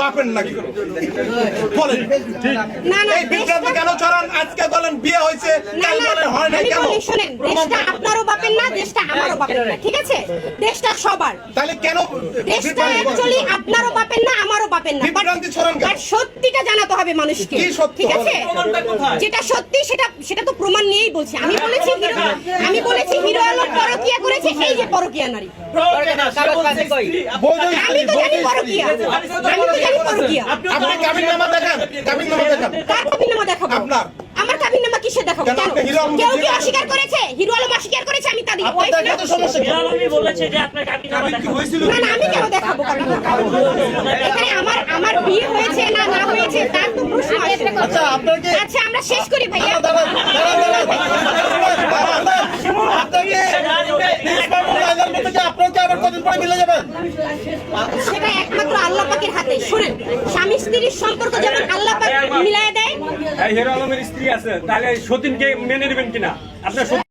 বাপের নাকি? বলেন। না না এই বিভ্রান্তি কেন ছড়ান? আজকে বলেন বিয়ে হয়েছে কাল বলেন হয় কেন? শোনেন দেশটা আপনারও বাপের না দেশটা আমারও বাপের না ঠিক আছে? দেশটা সবার। তাহলে কেন দেশটা অ্যাকচুয়ালি আপনারও বাপের না আমারও বাপের না বিভ্রান্তি ছড়ান কেন? সত্যিটা জানাতে হবে মানুষকে কি সত্য? ঠিক আছে? যেটা সত্যি সেটা সেটা তো প্রমাণ নিয়েই বলছি। আমি বলেছি আমি বলেছি পরকিয়া করেছে এই যে পরকিয়া নারী। আমি তো জানি পরকিয়া। আমি তো জানি পরকিয়া। আপনি কাবিন নামা দেখান? কাবিন নামা দেখান? কার কাবিননামা দেখাবো? আপনার। আমার কিসে দেখাবো? কেউ কি অস্বীকার করেছে? হিরো আলম অস্বীকার করেছে আমি তাদের ওয়াইফ না? দেখাতে সমস্যা আমি বলেছে যে আপনার কাবিনামা দেখাবো। না না আমি কেন দেখাবো? কাবিননামা এখানে আমার আমার বিয়ে হয়েছে না না হয়েছে তার তো প্রশ্ন আচ্ছা আচ্ছা আমরা শেষ করি ভাইয়া। আবার মিলে যাবেন? সেটা একমাত্র আল্লাহ পাকের হাতে। শুনেন স্বামী স্ত্রীর সম্পর্ক যেমন আল্লাহ পাক মিলায় দেয়। এই আলমের স্ত্রী আছে তাহলে সতীনকে মেনে নেবেন কিনা? আপনার